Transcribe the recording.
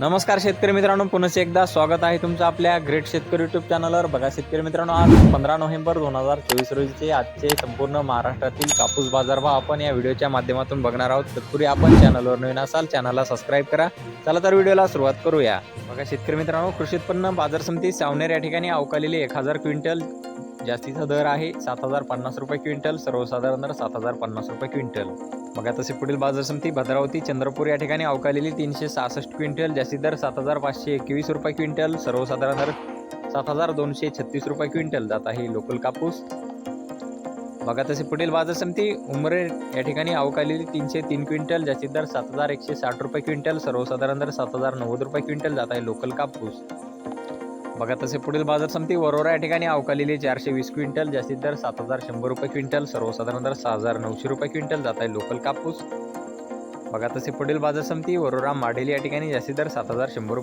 नमस्कार शेतकरी मित्रांनो पुन्हा एकदा स्वागत आहे तुमचं आपल्या ग्रेट शेतकरी युट्यूब चॅनलवर बघा शेतकरी मित्रांनो आज पंधरा नोव्हेंबर दोन हजार चोवीस रोजीचे आजचे संपूर्ण महाराष्ट्रातील कापूस बाजारभाव आपण या व्हिडिओच्या माध्यमातून बघणार आहोत. तत्पूर्वी आपण चॅनलवर नवीन असाल चॅनलला सबस्क्राईब करा. चला तर व्हिडिओला सुरुवात करूया. बघा शेतकरी मित्रांनो कृषी उत्पन्न बाजार समिती सावनेर या ठिकाणी अवकालेली एक हजार क्विंटल जास्तीचा दर आहे सात हजार पन्नास रुपये क्विंटल सर्वसाधारण दर सात हजार पन्नास रुपये क्विंटल. बघा तसे पुढील बाजार समिती भद्रावती चंद्रपूर या ठिकाणी अवकालेली तीनशे सहासष्ट क्विंटल जास्ती दर सात हजार पाचशे एकवीस रुपये क्विंटल सर्वसाधारण दर सात हजार दोनशे छत्तीस रुपये क्विंटल जात आहे लोकल कापूस. बघा तसे पुढील बाजार समिती उमरे या ठिकाणी अवकालेली तीनशे तीन क्विंटल जास्तीत दर सात हजार एकशे साठ रुपये क्विंटल सर्वसाधारण दर सात हजार नव्वद रुपये क्विंटल जात आहे लोकल कापूस. बघा तसे पुढील बाजार समिती वरोरा या ठिकाणी अवकालेली चारशे वीस क्विंटल जास्तीत दर सात हजार शंभर रुपये क्विंटल सर्वसाधारण दर सहा हजार नऊशे रुपये क्विंटल जात आहे लोकल कापूस. बघा तसे पुढील बाजार समिती वरोरा माडेली या ठिकाणी जास्तीत दर सात हजार शंभर रुपये